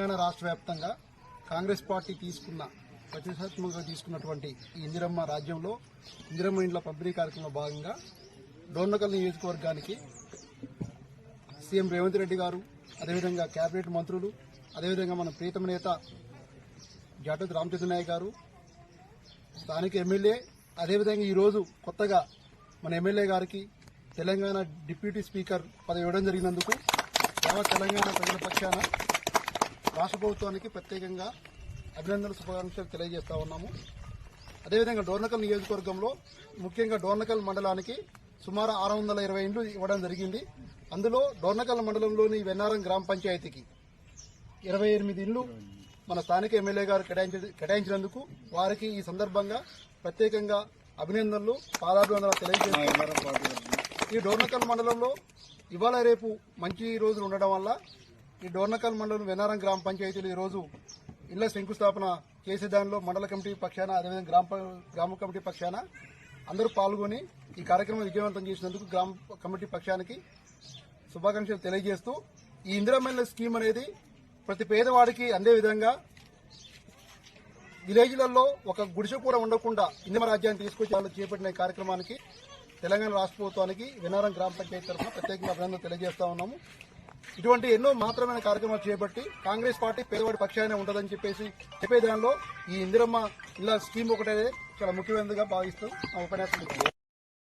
తెలంగాణ రాష్ట్ర వ్యాప్తంగా కాంగ్రెస్ పార్టీ తీసుకున్న ప్రతిష్టాత్మకంగా తీసుకున్నటువంటి ఈ ఇందిరమ్మ రాజ్యంలో ఇందిరమ్మ ఇండ్ల పంపిణీ కార్యక్రమంలో భాగంగా డోర్నకల్ నియోజకవర్గానికి సీఎం రేవంత్ రెడ్డి గారు అదేవిధంగా కేబినెట్ మంత్రులు అదేవిధంగా మన ప్రీతమ నేత జాటోతి రామచంద్ర నాయక్ గారు స్థానిక ఎమ్మెల్యే అదేవిధంగా ఈరోజు కొత్తగా మన ఎమ్మెల్యే గారికి తెలంగాణ డిప్యూటీ స్పీకర్ పదవి ఇవ్వడం జరిగినందుకు యావత్ తెలంగాణ ప్రజల పక్షాన రాష్ట్ర ప్రభుత్వానికి ప్రత్యేకంగా అభినందనలు శుభాకాంక్షలు తెలియజేస్తా ఉన్నాము. అదేవిధంగా డోర్నకల్ నియోజకవర్గంలో ముఖ్యంగా డోర్నకల్ మండలానికి సుమారు ఆరు వందల ఇరవై ఇండ్లు ఇవ్వడం జరిగింది. అందులో డోర్నకల్ మండలంలోని వెన్నారం గ్రామ పంచాయతీకి ఇరవై ఎనిమిది ఇండ్లు మన స్థానిక ఎమ్మెల్యే గారు కేటాయించినందుకు వారికి ఈ సందర్భంగా ప్రత్యేకంగా అభినందనలు పాదాభివందనలు తెలియజేస్తున్నారు ఈ డోర్నకల్ మండలంలో ఇవాళ రేపు మంచి రోజులు ఉండడం వల్ల ఈ డోర్నకల్ మండలం వెనారం గ్రామ పంచాయతీలు ఈరోజు రోజు ఇళ్ళ శంకుస్థాపన చేసే దానిలో మండల కమిటీ పక్షాన అదేవిధంగా గ్రామ గ్రామ కమిటీ పక్షాన అందరూ పాల్గొని ఈ కార్యక్రమం విజయవంతం చేసినందుకు గ్రామ కమిటీ పక్షానికి శుభాకాంక్షలు తెలియజేస్తూ ఈ ఇందిరామెల్ల స్కీమ్ అనేది ప్రతి పేదవాడికి అందే విధంగా విలేజ్లలో ఒక గుడిసె కూడా ఉండకుండా ఇందిమ రాజ్యాన్ని తీసుకొచ్చి వాళ్ళు చేపట్టిన ఈ కార్యక్రమానికి తెలంగాణ రాష్ట్ర ప్రభుత్వానికి వినారం గ్రామ పంచాయతీ తరఫున ప్రత్యేకంగా అభినందనలు తెలియజేస్తా ఉన్నాము. ఇటువంటి ఎన్నో మాత్రమైన కార్యక్రమాలు చేపట్టి కాంగ్రెస్ పార్టీ పేదవాడి పక్షానే ఉంటుందని చెప్పేసి చెప్పే దానిలో ఈ ఇందిరమ్మ ఇలా స్కీమ్ ఒకటే చాలా ముఖ్యమైనదిగా భావిస్తూ ఉపన్యాసం